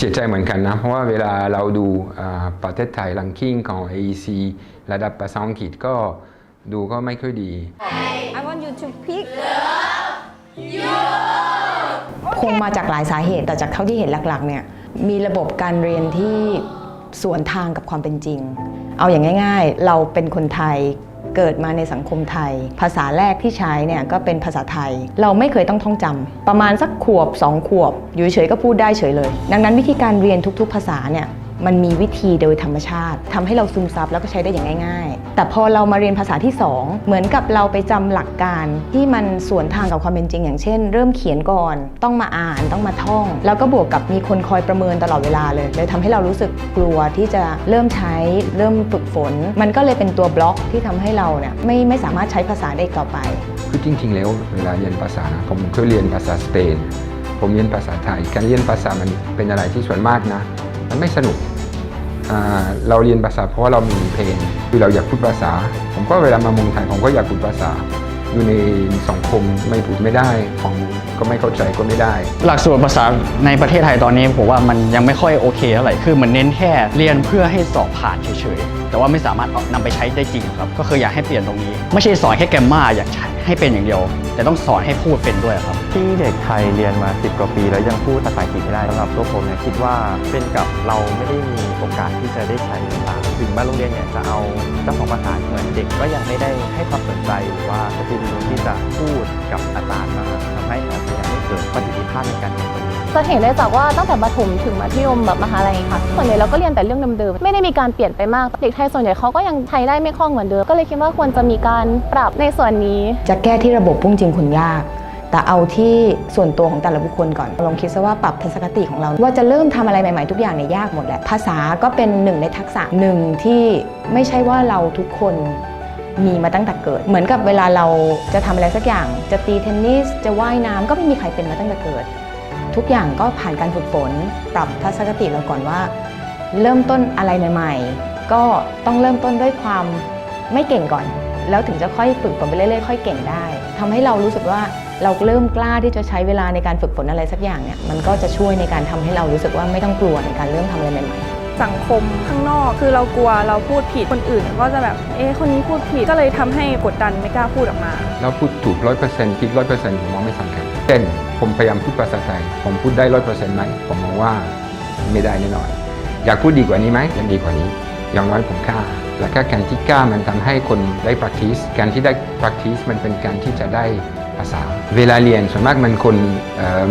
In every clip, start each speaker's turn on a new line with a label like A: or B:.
A: เสียใจเหมือนกันนะ เพราะว่าเวลาเราดูอ่าประเทศไทยรังกิ้งของ AEC ระดับภาษาอังกฤษก็ดูก็ไม่ค่อยดี
B: I want you to pick
C: คงมาจากหลายสาเหตุแต่จากเท่าที่เห็นหลักๆเนี่ยมีระบบการเรียนที่สวนทางกับความเป็นจริง เอาอย่างง่าย ๆ เราเป็นคนไทย เกิดมาในสังคมไทย ภาษาแรกที่ใช้เนี่ยก็เป็นภาษาไทย เราไม่เคยต้องท่องจำประมาณสักขวบ 2 ขวบ อยู่เฉยก็พูดได้เฉยเลย ดังนั้นวิธีการเรียนทุก ๆ ภาษาเนี่ย มันมีวิธีโดยธรรมชาติทำให้เราซึมซับแล้วก็ใช้ได้อย่างง่าย ๆ แต่พอเรามาเรียนภาษาที่ 2 เหมือนกับเราไปจำหลักการที่มันสวนทางกับความเป็นจริง อย่างเช่น เริ่มเขียนก่อน ต้องมาอ่านต้องมาท่อง แล้วก็บวกกับมีคนคอยประเมินตลอดเวลาเลยเลยทำให้เรารู้สึกกลัวที่จะเริ่มใช้เริ่มฝึกฝน มันก็เลยเป็นตัวบล็อกที่ทำให้เราเนี่ยไม่ไม่สามารถใช้ภาษาได้ต่อไป
A: คือจริง ๆ แล้วเวลาเรียนภาษานะผมเคยเรียนภาษาสเปนผมเรียนภาษาไทย การเรียนภาษามันเป็นอะไรที่ส่วนมากนะ มันไม่สนุกเราเรียนภาษาเพราะว่าเรามีเพลงคือเราอยากพูดภาษา ผมก็เวลามาเมืองไทยผมก็อยากพูดภาษา อยู่ในสังคมไม่พูดไม่ได้ของก็ไม่เข้าใจก็ไม่ได้
D: หลักสูตรภาษาในประเทศไทยตอนนี้ผมว่ามันยังไม่ค่อยโอเคเท่าไหร่คือมันเน้นแค่เรียนเพื่อให้สอบผ่านเฉยๆ แต่ว่าไม่สามารถเอานำไปใช้ได้จริงครับ ก็คืออยากให้เปลี่ยนตรงนี้ ไม่ใช่สอนแค่แกรมมาอยากใช้ให้เป็นอย่างเดียว แต่ต้องสอนให้พูดเป็นด้วยครับ
E: ที่เด็กไทยเรียนมา 10 กว่าปี แล้วยังพูดภาษาอังกฤษไม่ได้สำหรับตัวผมเนี่ยคิดว่าเป็นกับเราไม่ได้มีโอกาสที่จะได้ใช้ภาษาถึงมาโรงเรียนเนี่ยจะเอาเจ้าของภาษาเหมือนเด็กก็ยังไม่ได้ให้ความสนใจหรือว่าสติรู้ที่จะพูดกับอาจารย์มากทำให้อาจจะยังไม่เกิดประสิทธิภาพในการเรียนตรงนี้
F: จะเห็นได้จากว่าตั้งแต่ประถมถึงมัธยมแบบมหาลัยค่ะส่วนใหญ่เราก็เรียนแต่เรื่องเดิมๆไม่ได้มีการเปลี่ยนไปมากเด็กไทยส่วนใหญ่เขาก็ยังใช้ได้ไม่คล่องเหมือนเดิม ก็เลยคิดว่าควรจะมีการปรับในส่วนนี้
C: จะแก้ที่ระบบพุ่งจริงคุณยากแต่เอาที่ส่วนตัวของแต่ละบุคคลก่อนลองคิดซะว่าปรับทัศนคติของเรา ว่าจะเริ่มทำอะไรใหม่ๆทุกอย่างเนี่ยยากหมดแหละภาษาก็เป็นหนึ่งในทักษะหนึ่งที่ไม่ใช่ว่าเราทุกคนมีมาตั้งแต่เกิด เหมือนกับเวลาเราจะทำอะไรสักอย่าง จะตีเทนนิสจะว่ายน้ำก็ไม่มีใครเป็นมาตั้งแต่เกิด ทุกอย่างก็ผ่านการฝึกฝน ปรับทัศนคติเราก่อนว่า เริ่มต้นอะไรใหม่ ๆ ก็ต้องเริ่มต้นด้วยความไม่เก่งก่อน แล้วถึงจะค่อยฝึกฝนไปเรื่อยๆค่อยเก่งได้ทำให้เรารู้สึกว่าเราเริ่มกล้าที่จะใช้เวลาในการฝึกฝนอะไรสักอย่างเนี่ยมันก็จะช่วยในการทำให้เรารู้สึกว่าไม่ต้องกลัวในการเริ่มทำอะไรใหม่ๆ
B: สังคมข้างนอกคือเรากลัวเราพูดผิดคนอื่น ก็จะแบบเอ๊ะคนนี้พูดผิดก็เลยทำให้กดดันไม่กล้าพูดออกมา
A: เราพูดถูกร้อยเปอร์เซ็นต์ผิดร้อยเปอร์เซ็นต์ผมมองไม่สำคัญเช่นผมพยายามพูดภาษาไทย ผมพูดได้ร้อยเปอร์เซ็นต์ไหมผมมองว่าไม่ได้แน่นอน อยากพูดดีกว่านี้ไหมยังดีกว่านี้ อย่างน้อยผมกล้า และก็การที่กล้ามันทำให้คนได้ practice การที่ได้ practice มันเป็นการที่จะได้ภาษา เวลาเรียนส่วนมากมันคน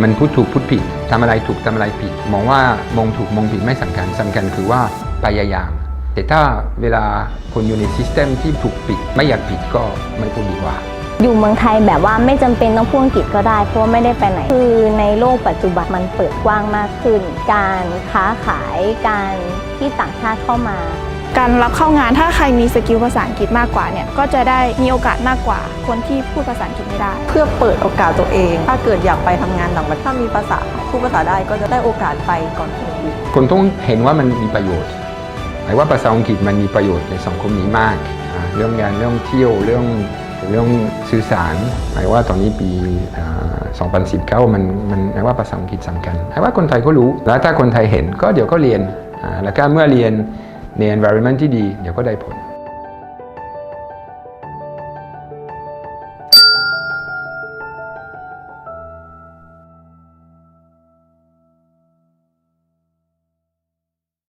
A: มันพูดถูกพูดผิดทำอะไรถูกทำอะไรผิด มองว่ามองถูกมองผิดไม่สำคัญสำคัญคือว่าพยายาม แต่ถ้าเวลาคนอยู่ในซิสเต็มที่ถูกปิด ไม่อยากผิดก็ไม่พูดดีกว่า
G: อยู่เมืองไทยแบบว่าไม่จำเป็นต้องพูดอังกฤษก็ได้ เพราะว่าไม่ได้ไปไหน คือในโลกปัจจุบันมันเปิดกว้างมากขึ้น การค้าขายการที่ต่างชาติเข้ามา
B: การรับเข้างานถ้าใครมีสกิลภาษาอังกฤษมากกว่าเนี่ยก็จะได้มีโอกาสมากกว่าคนที่พูดภาษาอังกฤษไม่ได้
H: เพื่อเปิดโอกาสตัวเอง ถ้าเกิดอยากไปทำงานต่างประเทศถ้ามีภาษาพูดภาษาได้ก็จะได้โอกาสไปก่อนคนอื่น
A: คนต้องเห็นว่ามันมีประโยชน์หมายว่าภาษาอังกฤษมันมีประโยชน์ในสังคมนี้มากอ่าเรื่องงานเรื่องเที่ยวเรื่อง เรื่องสื่อสารหมายว่าตอนนี้ปีอ่า2019 มันมันหมายว่าภาษาอังกฤษสำคัญหมายว่าคนไทยก็รู้แล้วถ้าคนไทยเห็นก็เดี๋ยวก็เรียนแล้วก็เมื่อเรียนใน environment ที่ดี เดี๋ยวก็ได้ผล